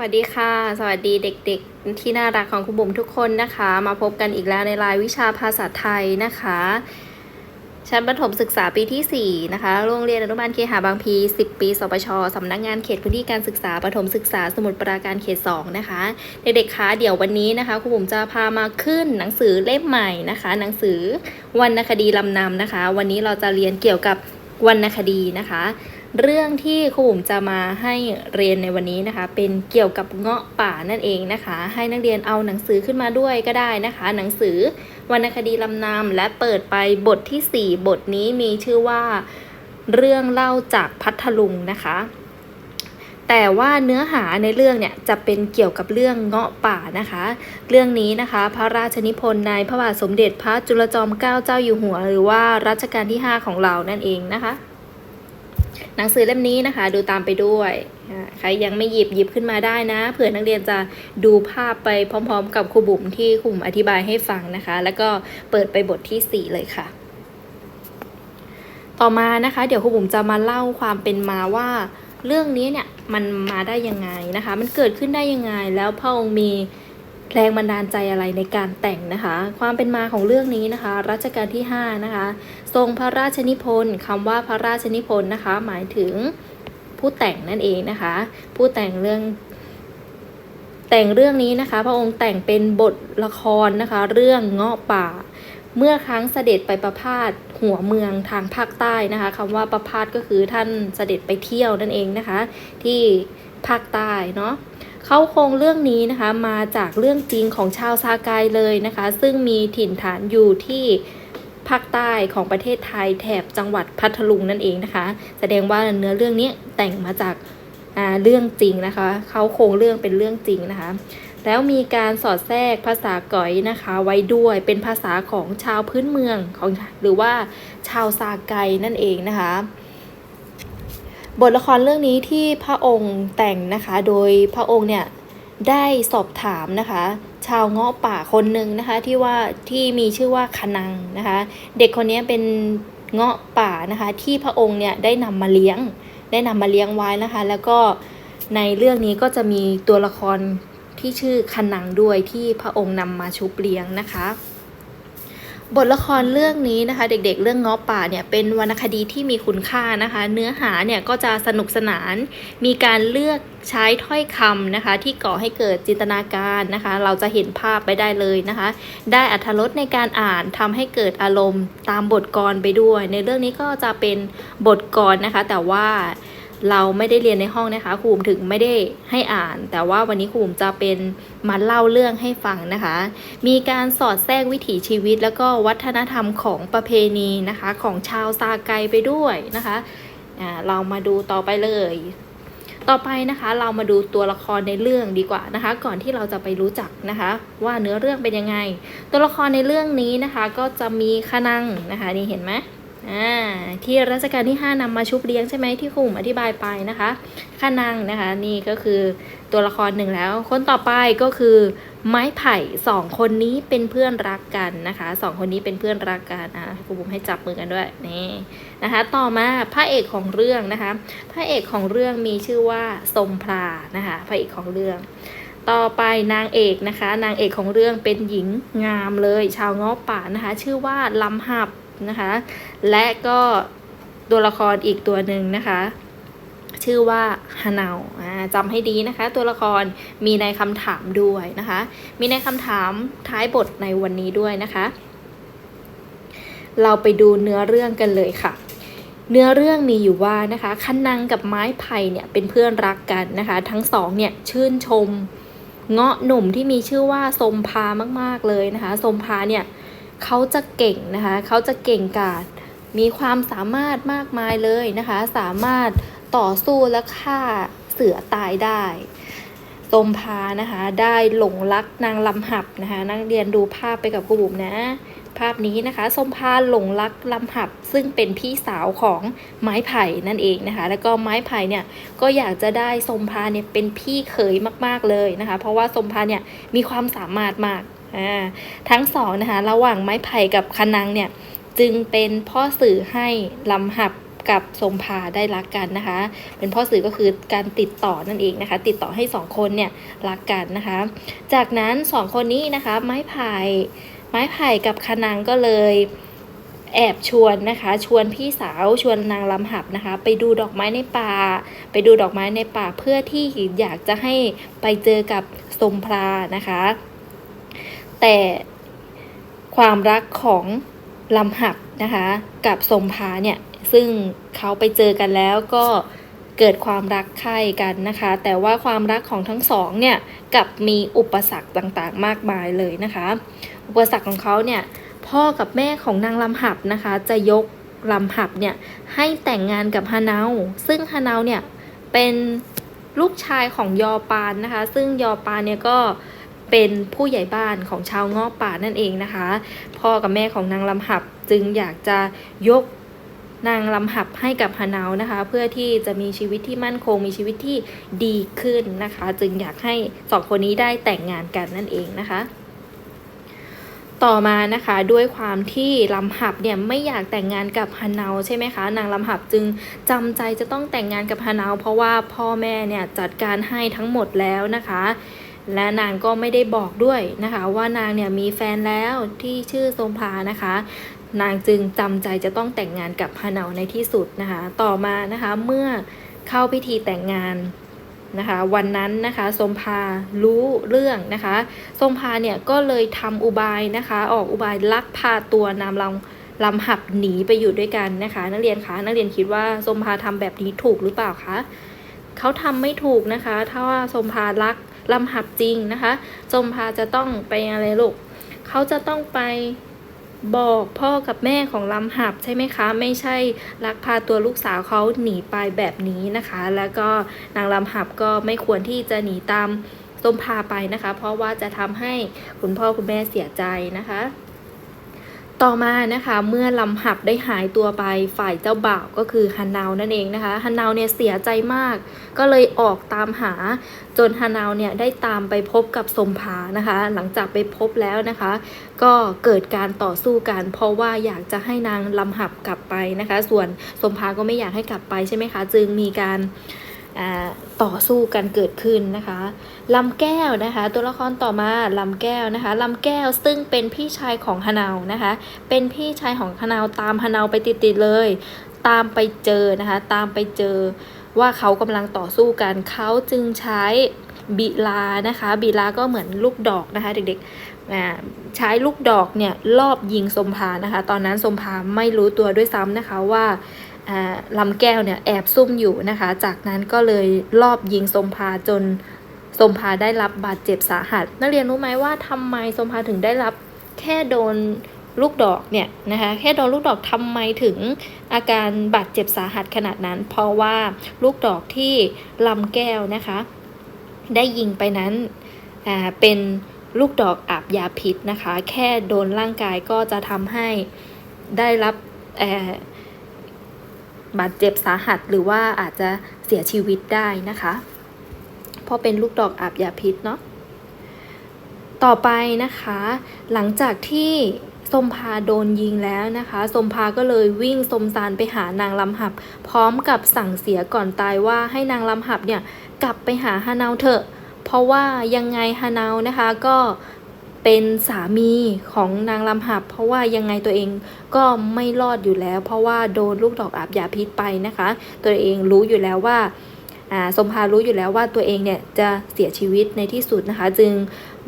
วัสดีค่ะ สวัสดีเด็กๆที่น่ารักของคุณบุ๋มทุกคนนะคะ มาพบกันอีกแล้วในรายวิชาภาษาไทยนะคะ ชั้นประถมศึกษาปีที่ 4 นะคะ โรงเรียนอนุบาลเคหะบางพี 10 ปีสปชสำนักงานเขตพื้นที่การศึกษาประถมศึกษาสมุทรปราการเขต 2 นะคะ เด็กๆคะเดี๋ยววันนี้นะคะคุณบุ๋มจะพามาขึ้นหนังสือเล่มใหม่นะคะ หนังสือวรรณคดีลำนำนะคะ วันนี้เราจะเรียนเกี่ยวกับวรรณคดีนะคะ เรื่องที่ครูบุ๋มจะมาให้เรียนในวันนี้นะคะ เป็นเกี่ยวกับเงาะป่านั่นเองนะคะ ให้นักเรียนเอาหนังสือขึ้นมาด้วยก็ได้นะคะ หนังสือวรรณคดีลำนำและเปิดไปบทที่ 4 บทนี้มีชื่อว่าเรื่องเล่าจากพัทลุงนะคะ แต่ว่าเนื้อหาในเรื่องเนี่ยจะเป็นเกี่ยวกับเรื่องเงาะป่านะคะ เรื่องนี้นะคะ พระราชนิพนธ์ในพระบาทสมเด็จพระจุลจอมเกล้าเจ้าอยู่หัว หรือว่ารัชกาลที่ 5 ของเรานั่นเองนะคะ หนังสือเล่มนี้นะคะ ดูตามไปด้วยใครยังไม่หยิบหยิบขึ้นมาได้นะเผื่อนักเรียนจะดูภาพไปพร้อม ๆ กับครูบุ๋มที่ครูบุ๋มอธิบายให้ฟังนะคะ แล้วก็เปิดไปบทที่ 4 เลยค่ะ ต่อมานะคะ เดี๋ยวครูบุ๋มจะมาเล่าความเป็นมาว่าเรื่องนี้เนี่ยมันมาได้ยังไงนะคะ มันเกิดขึ้นได้ยังไง แล้วพระองค์มี แรงบันดาลใจอะไรในการแต่งนะคะ ความเป็นมาของเรื่องนี้นะคะ รัชกาลที่ 5 นะคะ ทรงพระราชนิพนธ์คำว่าพระราชนิพนธ์นะคะ หมายถึงผู้แต่งนั่นเองนะคะ ผู้แต่งเรื่องแต่งเรื่องนี้นะคะ พระองค์แต่งเป็นบทละครนะคะ เรื่องเงาะป่า เมื่อครั้งเสด็จไปประพาสหัวเมืองทางภาคใต้นะคะคำว่าประพาสก็คือท่านเสด็จไปเที่ยวนั่นเองนะคะ ที่ภาคใต้เนาะ เขาโครงเรื่องนี้นะคะมาจากเรื่องจริงของชาวซากายเลยนะคะ ซึ่งมีถิ่นฐานอยู่ที่ภาคใต้ของประเทศไทยแถบจังหวัดพัทลุงนั่นเองนะคะ แสดงว่าเนื้อเรื่องนี้แต่งมาจากาเรื่องจริงนะคะเขาโครงเรื่องเป็นเรื่องจริงนะคะ แล้วมีการสอดแทรกภาษาก๋อยนะคะ ไว้ด้วยเป็นภาษาของชาวพื้นเมืองของหรือว่าชาวซาไกนั่นเองนะคะ บทละครเรื่องนี้ที่พระองค์แต่งนะคะ โดยพระองค์เนี่ยได้สอบถามนะคะ ชาวเงาะป่าคนหนึ่งนะคะที่ว่าที่มีชื่อว่าคนังนะคะ เด็กคนนี้เป็นเงาะป่านะคะที่พระองค์เนี่ยได้นำมาเลี้ยง ได้นำมาเลี้ยงไว้นะคะ แล้วก็ในเรื่องนี้ก็จะมีตัวละครที่ชื่อคนังด้วยที่พระองค์นำมาชุบเลี้ยงนะคะ บทละครเรื่องนี้นะคะ เด็กๆ เรื่องงาะป่าเนี่ยเป็นวรรณคดีที่มีคุณค่านะคะ เนื้อหาเนี่ยก็จะสนุกสนาน มีการเลือกใช้ถ้อยคำนะคะ ที่ก่อให้เกิดจินตนาการนะคะ เราจะเห็นภาพไปได้เลยนะคะ ได้อัธรสในการอ่านทำให้เกิดอารมณ์ตามบทกรไปด้วย ในเรื่องนี้ก็จะเป็นบทกรนะคะ แต่ว่า เราไม่ได้เรียนในห้องนะคะครูมถึงไม่ได้ให้อ่าน แต่ว่าวันนี้ครูมจะเป็นมาเล่าเรื่องให้ฟังนะคะ มีการสอดแทรกวิถีชีวิต แล้วก็วัฒนธรรมของประเพณีนะคะ ของชาวซาไกไปด้วยนะคะเรามาดูต่อไปเลย ต่อไปนะคะเรามาดูตัวละครในเรื่องดีกว่านะคะ ก่อนที่เราจะไปรู้จักนะคะ ว่าเนื้อเรื่องเป็นยังไง ตัวละครในเรื่องนี้นะคะ ก็จะมีขนังนะคะนี่เห็นไหม ที่รัชกาลที่ 5นำมาชุบเลี้ยงใช่ไหมที่ครูผมอธิบายไปนะคะข้านังนะคะนี่ก็คือตัวละครหนึ่งแล้ว คนต่อไปก็คือไม้ไผ่สองคนนี้เป็นเพื่อนรักกันนะคะสองคนนี้เป็นเพื่อนรักกันอะครูบุ๋มให้จับมือกันด้วยนี่นะคะต่อมาพระเอกของเรื่องนะคะพระเอกของเรื่องมีชื่อว่าสมพลานะคะพระเอกของเรื่องต่อไปนางเอกนะคะ นางเอกของเรื่องเป็นหญิงงามเลย ชาวงาะป่านะคะ ชื่อว่าลำหับ นะคะ และก็ตัวละครอีกตัวหนึ่งนะคะ ชื่อว่าฮานาอ่าจำให้ดีนะคะ ตัวละครมีในคำถามด้วยนะคะ มีในคำถามท้ายบทในวันนี้ด้วยนะคะ เราไปดูเนื้อเรื่องกันเลยค่ะเนื้อเรื่องมีอยู่ว่านะคะคันนังกับไม้ไผ่เนี่ยเป็นเพื่อนรักกันนะคะ ทั้งสองเนี่ยชื่นชม เงาะหนุ่มที่มีชื่อว่าสมพามากๆเลยนะคะสมพาเนี่ย เขาจะเก่งนะคะเขาจะเก่งกาจมีความสามารถมากมายเลยนะคะ สามารถต่อสู้และฆ่าเสือตายได้สมพานะคะได้หลงรักนางลำหับนะคะนักเรียนดูภาพไปกับครูบุ๋มนะ ภาพนี้นะคะสมพาหลงรักลำหับ ซึ่งเป็นพี่สาวของไม้ไผ่นั่นเองนะคะ แล้วก็ไม้ไผ่เนี่ยก็อยากจะได้สมพาเนี่ยเป็นพี่เขยมากๆเลยนะคะ เพราะว่าสมพาเนี่ยมีความสามารถมาก อ่าทั้งสองนะคะระหว่างไม้ไผ่กับคนังเนี่ยจึงเป็นพ่อสื่อให้ลำหับกับสมภาได้รักกันนะคะ เป็นพ่อสื่อก็คือการติดต่อนั่นเองนะคะ ติดต่อให้สองคนเนี่ยรักกันนะคะ จากนั้นสองคนนี้นะคะ ไม้ไผ่ไม้ไผ่กับคณังก็เลยแอบชวนนะคะ ชวนพี่สาวชวนนางลำหับนะคะ ไปดูดอกไม้ในป่า ไปดูดอกไม้ในป่าเพื่อที่อยากจะให้ไปเจอกับสมพรานะคะ แต่ความรักของลำหับนะคะ กับสมภาเนี่ย ซึ่งเขาไปเจอกันแล้วก็เกิดความรักใคร่กันนะคะ แต่ว่าความรักของทั้งสองเนี่ยกับมีอุปสรรคต่างๆ มากมายเลยนะคะ อุปสรรคของเขาเนี่ยพ่อกับแม่ของนางลำหับนะคะ จะยกลำหับเนี่ยให้แต่งงานกับฮานาซึ่งฮานาเนี่ยเป็นลูกชายของยอปานนะคะ ซึ่งยอปานเนี่ยก็เเป็นผู้ใหญ่บ้านของชาวงาะป่านั่นเองนะคะ พ่อกับแม่ของนางลำหับจึงอยากจะยกนางลำหับให้กับฮานาวนะคะ เพื่อที่จะมีชีวิตที่มั่นคงมีชีวิตที่ดีขึ้นนะคะ จึงอยากให้สองคนนี้ได้แต่งงานกันนั่นเองนะคะ ต่อมานะคะด้วยความที่ลำหับเนี่ยไม่อยากแต่งงานกับฮานาใช่ไหมคะ นางลำหับจึงจำใจจะต้องแต่งงานกับฮานาเพราะว่าพ่อแม่เนี่ยจัดการให้ทั้งหมดแล้วนะคะ และนางก็ไม่ได้บอกด้วยนะคะ ว่านางเนี่ยมีแฟนแล้วที่ชื่อโซมพานะคะ นางจึงจำใจจะต้องแต่งงานกับฮาเนาในที่สุดนะคะ ต่อมานะคะเมื่อเข้าพิธีแต่งงานนะคะวันนั้นนะคะสมภารู้เรื่องนะคะสมภาเนี่ยก็เลยทำอุบายนะคะ ออกอุบายลักพาตัวนามลำลำหับหนีไปอยู่ด้วยกันนะคะ นักเรียนคะนักเรียนคิดว่าสมภาทำแบบนี้ถูกหรือเปล่าคะเขาทำไม่ถูกนะคะ ถ้าว่าสมภารัก ลำหับจริงนะคะสมภาจะต้องไปอะไรลูกเขาจะต้องไปบอกพ่อกับแม่ของลำหับใช่ไหมคะ ไม่ใช่ลักพาตัวลูกสาวเขาหนีไปแบบนี้นะคะ แล้วก็นางลำหับก็ไม่ควรที่จะหนีตามสมพาไปนะคะ เพราะว่าจะทำให้คุณพ่อคุณแม่เสียใจนะคะ ต่อมานะคะเมื่อลำหับได้หายตัวไปฝ่ายเจ้าบ่าวก็คือฮันนาวนั่นเองนะคะฮันนาวเนี่ยเสียใจมาก ก็เลยออกตามหาจนฮานาวเนี่ยได้ตามไปพบกับสมภานะคะ หลังจากไปพบแล้วนะคะ ก็เกิดการต่อสู้กันเพราะว่าอยากจะให้นางลำหับกลับไปนะคะ ส่วนสมภาก็ไม่อยากให้กลับไปใช่ไหมคะ จึงมีการ ต่อสู้กันเกิดขึ้นนะคะลำแก้วนะคะ ตัวละครต่อมาลำแก้วนะคะลำแก้วซึ่งเป็นพี่ชายของฮานาวนะคะ เป็นพี่ชายของฮานาวตามฮานาวไปติดๆเลย ตามไปเจอนะคะ ตามไปเจอว่าเขากำลังต่อสู้กันเขาจึงใช้บิลานะคะบิลาก็เหมือนลูกดอกนะคะ เด็กๆใช้ลูกดอกเนี่ยรอบยิงสมภานะคะ ตอนนั้นสมภาไม่รู้ตัวด้วยซ้ำนะคะว่า ลำแก้วเนี่ยแอบซุ่มอยู่นะคะ จากนั้นก็เลยรอบยิงสมภาจนสมภาได้รับบาดเจ็บสาหัส นักเรียนรู้ไหมว่าทำไมสมภาถึงได้รับแค่โดนลูกดอกเนี่ยนะคะแค่โดนลูกดอกทำไมถึงอาการบาดเจ็บสาหัสขนาดนั้น เพราะว่าลูกดอกที่ลำแก้วนะคะ ได้ยิงไปนั้นเป็นลูกดอกอาบยาพิษนะคะ แค่โดนร่างกายก็จะทำให้ได้รับอ บาดเจ็บสาหัสหรือว่าอาจจะเสียชีวิตได้นะคะ เพราะเป็นลูกดอกอาบยาพิษเนาะต่อไปนะคะ หลังจากที่สมภาโดนยิงแล้วนะคะสมภาก็เลยวิ่งสมซานไปหานางลำหับ พร้อมกับสั่งเสียก่อนตายว่าให้นางลำหับเนี่ยกลับไปหาฮานาวเถอะ เพราะว่ายังไงฮานาวนะคะก็ เป็นสามีของนางลำหับ เพราะว่ายังไงตัวเองก็ไม่รอดอยู่แล้ว เพราะว่าโดนลูกดอกอาบยาพิษไปนะคะ ตัวเองรู้อยู่แล้วว่าสมภารู้อยู่แล้วว่าตัวเองเนี่ยจะเสียชีวิตในที่สุดนะคะ จึง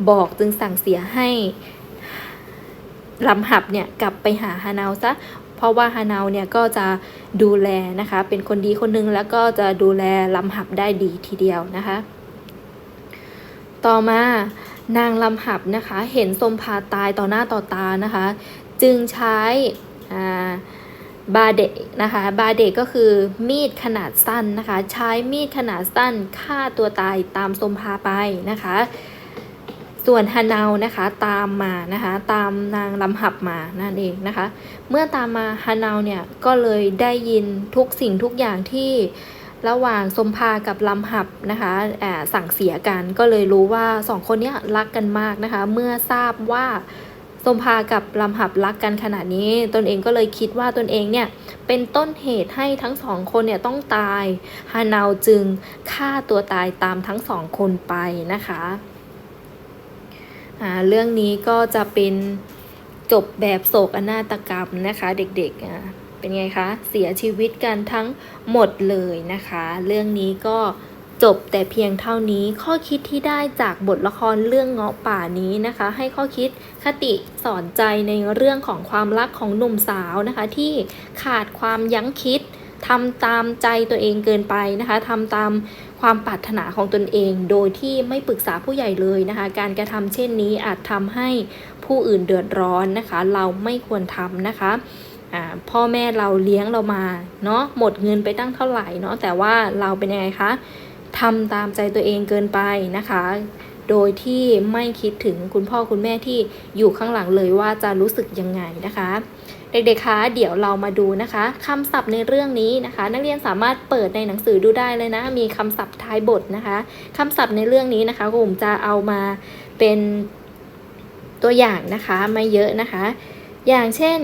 บอกจึงสั่งเสียให้ลำหับเนี่ยกลับไปหาฮานาวซะเพราะว่าฮานาวเนี่ยก็จะดูแลนะคะ เป็นคนดีคนหนึงแล้วก็จะดูแลลำหับได้ดีทีเดียวนะคะ ต่อมา นางลำหับนะคะ เห็นสมภาตายต่อหน้าต่อตานะคะ จึงใช้าบาเดะนะคะ บาเดะก็คือมีดขนาดสั้นนะคะ ใช้มีดขนาดสั้นฆ่าตัวตายตามสมภาไปนะคะ ส่วนฮานาวนะคะตามมานะคะ ตามนางลำหับมานั่นเองนะคะ เมื่อตามมาฮานาวเนี่ยก็เลยได้ยินทุกสิ่งทุกอย่างที่ ระหว่างสมภากับลำหับนะคะอ่าสั่งเสียกันก็เลยรู้ว่าสองคนเนี้ยรักกันมากนะคะ เมื่อทราบว่าสมภากับลำหับรักกันขนาดนี้ ตนเองก็เลยคิดว่าตนเองเนี่ยเป็นต้นเหตุให้ทั้งสองคนเนี่ยต้องตายฮานาวจึงฆ่าตัวตายตามทั้งสองคนไปนะคะอ่าเรื่องนี้ก็จะเป็นจบแบบโศกนาฏกรรมนะคะเด็กๆอ่ เป็นไงคะ เสียชีวิตกันทั้งหมดเลยนะคะ เรื่องนี้ก็จบแต่เพียงเท่านี้ข้อคิดที่ได้จากบทละครเรื่องเงาะป่านี้นะคะ ให้ข้อคิดคติสอนใจในเรื่องของความรักของหนุ่มสาวนะคะ ที่ขาดความยั้งคิดทำตามใจตัวเองเกินไปนะคะทำตามความปรารถนาของตนเอง โดยที่ไม่ปรึกษาผู้ใหญ่เลยนะคะ การกระทำเช่นนี้อาจทำให้ผู้อื่นเดือดร้อนนะคะ เราไม่ควรทำนะคะ พ่อแม่เราเลี้ยงเรามาเนาะหมดเงินไปตั้งเท่าไหร่เนาะแต่ว่าเราเป็นยังไงคะทำตามใจตัวเองเกินไปนะคะ โดยที่ไม่คิดถึงคุณพ่อคุณแม่ที่อยู่ข้างหลังเลยว่าจะรู้สึกยังไงนะคะ เด็กๆคะเดี๋ยวเรามาดูนะคะคำศัพท์ในเรื่องนี้นะคะ นักเรียนสามารถเปิดในหนังสือดูได้เลยนะ มีคำศัพท์ท้ายบทนะคะคำศัพท์ในเรื่องนี้นะคะผมจะเอามาเป็นตัวอย่างนะคะไม่เยอะนะคะ อย่างเช่น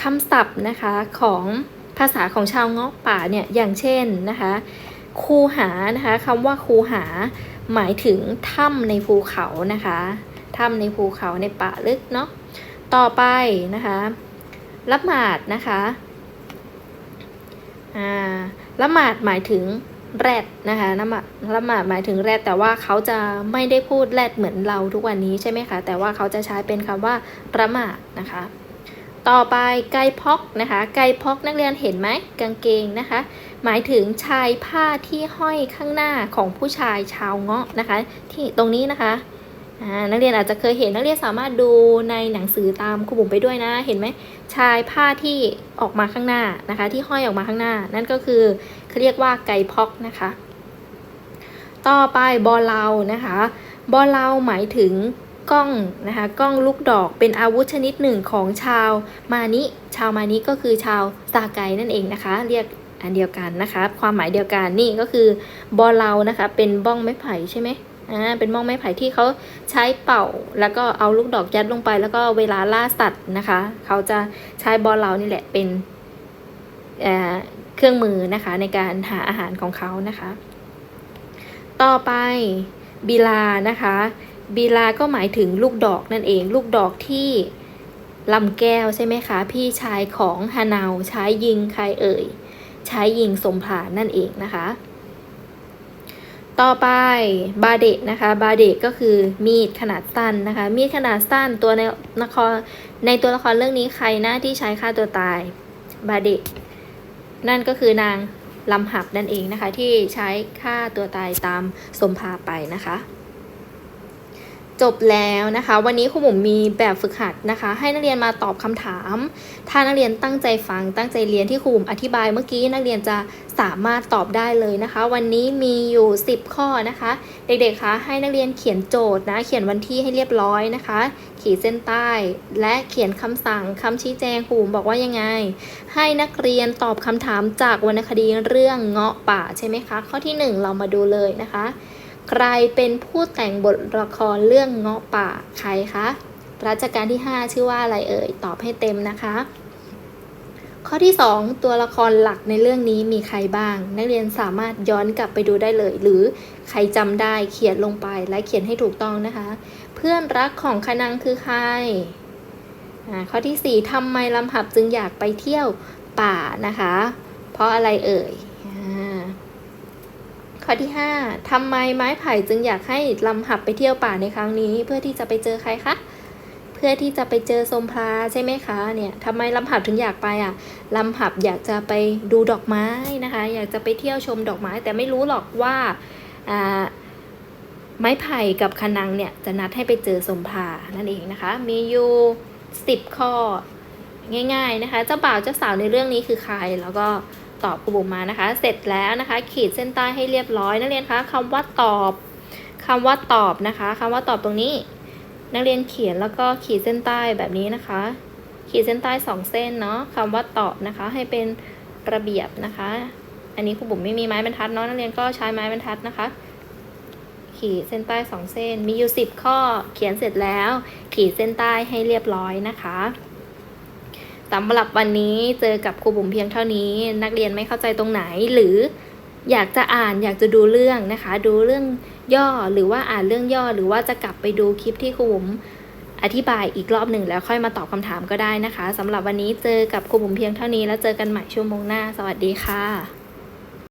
คำศัพท์นะคะของภาษาของชาวเงาะป่าเนี่ยอย่างเช่นนะคะคูหานะคะคำว่าคูหา หมายถึงถ้ำในภูเขานะคะถ้ำในภูเขาในป่าลึกเนาะต่อไปนะคะละหมาดนะคะอ่าละหมาดหมายถึงแรดนะคะละหมาดละหมาดหมายถึงแรดแต่ว่าเขาจะไม่ได้พูดแรดเหมือนเราทุกวันนี้ใช่ไหมคะแต่ว่าเขาจะใช้เป็นคำว่าละหมาดนะคะ ต่อไปไก่พอกนะคะ ไก่พอกนักเรียนเห็นไหมกางเกงนะคะ หมายถึงชายผ้าที่ห้อยข้างหน้าของผู้ชายชาวเงาะนะคะ ที่ตรงนี้นะคะนักเรียนอาจจะเคยเห็นนักเรียนสามารถดูในหนังสือตามครูบุ๋มไปด้วยนะ เห็นไหมชายผ้าที่ออกมาข้างหน้านะคะ ที่ห้อยออกมาข้างหน้า นั่นก็คือเขาเรียกว่าไก่พอกนะคะ ต่อไปบอลเลานะคะบอลเลาหมายถึง กล้องนะคะกล้องลูกดอกเป็นอาวุธชนิดหนึ่งของชาวมานิ ชาวมานิก็คือชาวซาไกนั่นเองนะคะ เรียกอันเดียวกันนะคะ ความหมายเดียวกันนี่ก็คือบอลเลานะคะ เป็นบ้องไม้ไผ่ใช่ไหมอ่าเป็นบ้องไม้ไผ่ที่เขาใช้เป่า แล้วก็เอาลูกดอกยัดลงไป แล้วก็เวลาล่าสัตว์นะคะ เขาจะใช้บอลเลานี่แหละเป็นเอ่อเครื่องมือนะคะในการหาอาหารของเขานะคะ ต่อไปบิลานะคะ บีลาก็หมายถึงลูกดอกนั่นเอง ลูกดอกที่ลำแก้วใช่ไหมคะ พี่ชายของฮานาวใช้ยิงใครเอ่ย ใช้ยิงสมผานนั่นเองนะคะ ต่อไปบาเดะนะคะ บาเดะก็คือมีดขนาดสั้นนะคะ มีดขนาดสั้นตัวในละครในตัวละครเรื่องนี้ใครหน้าที่ใช้ฆ่าตัวตาย บาเดะนั่นก็คือนางลำหับนั่นเองนะคะ ที่ใช้ฆ่าตัวตายตามสมภาไปนะคะ จบแล้วนะคะ วันนี้ครูหมุมมีแบบฝึกหัดนะคะ ให้นักเรียนมาตอบคำถาม ถ้านักเรียนตั้งใจฟังตั้งใจเรียนที่ครูหมุมอธิบายเมื่อกี้นักเรียนจะสามารถตอบได้เลยนะคะ วันนี้มีอยู่ 10 ข้อนะคะ เด็กๆคะให้นักเรียนเขียนโจทย์นะ เขียนวันที่ให้เรียบร้อยนะคะ ขีดเส้นใต้ และเขียนคำสั่งคำชี้แจงครูหมุมบอกว่ายังไง ให้นักเรียนตอบคำถามจากวรรณคดีเรื่องเงาะป่าใช่ไหมคะ ข้อที่ 1 เรามาดูเลยนะคะ ใครเป็นผู้แต่งบทละครเรื่องเงาะป่าใครคะรัชกาลที่ 5 ชื่อว่าอะไรเอ่ย ตอบให้เต็มนะคะ ข้อที่ 2 ตัวละครหลักในเรื่องนี้มีใครบ้าง นักเรียนสามารถย้อนกลับไปดูได้เลย หรือใครจำได้เขียนลงไปและเขียนให้ถูกต้องนะคะ เพื่อนรักของคณังคือใครอ่าข้อที่ 4ทำไมลำหับจึงอยากไปเที่ยวป่านะคะ เพราะอะไรเอ่ย ข้อที่ 5ทำไมไม้ไผ่จึงอยากให้ลำหับไปเที่ยวป่าในครั้งนี้ เพื่อที่จะไปเจอใครคะ เพื่อที่จะไปเจอสมพลาใช่ไหมคะ เนี่ยทำไมลำหับถึงอยากไปอะลำหับอยากจะไปดูดอกไม้นะคะ อยากจะไปเที่ยวชมดอกไม้ แต่ไม่รู้หรอกว่าไม้ไผ่กับคนังเนี่ยจะนัดให้ไปเจอสมพลานั่นเองนะคะ มีอยู่10ข้อง่าย ๆนะคะ เจ้าบ่าวเจ้าสาวในเรื่องนี้คือใครแล้วก็ ตอบกระบุมมานะคะ เสร็จแล้วนะคะ ขีดเส้นใต้ให้เรียบร้อยนักเรียนคะคำว่าตอบคำว่าตอบนะคะคำว่าตอบตรงนี้ นักเรียนเขียนแล้วก็ขีดเส้นใต้แบบนี้นะคะ ขีดเส้นใต้สองเส้นเนาะคำว่าตอบนะคะ ให้เป็นระเบียบนะคะ อันนี้ครูบุ๋มไม่มีไม้บรรทัดเนาะนักเรียนก็ใช้ไม้บรรทัดนะคะ ขีขีดเส้นใต้สองเส้น มีอยู่สิบข้อเขียนเสร็จแล้ว ขีดเส้นใต้ให้เรียบร้อยนะคะ สำหรับวันนี้เจอกับครูบุ๋มเพียงเท่านี้ นักเรียนไม่เข้าใจตรงไหนหรืออยากจะอ่านอยากจะดูเรื่องนะคะ ดูเรื่องย่อหรือว่าอ่านเรื่องย่อ หรือว่าจะกลับไปดูคลิปที่ครูบุ๋มอธิบายอีกรอบหนึ่งแล้วค่อยมาตอบคำถามก็ได้นะคะสำหรับวันนี้เจอกับครูบุ๋มเพียงเท่านี้แล้วเจอกันใหม่ชั่วโมงหน้า สวัสดีค่ะ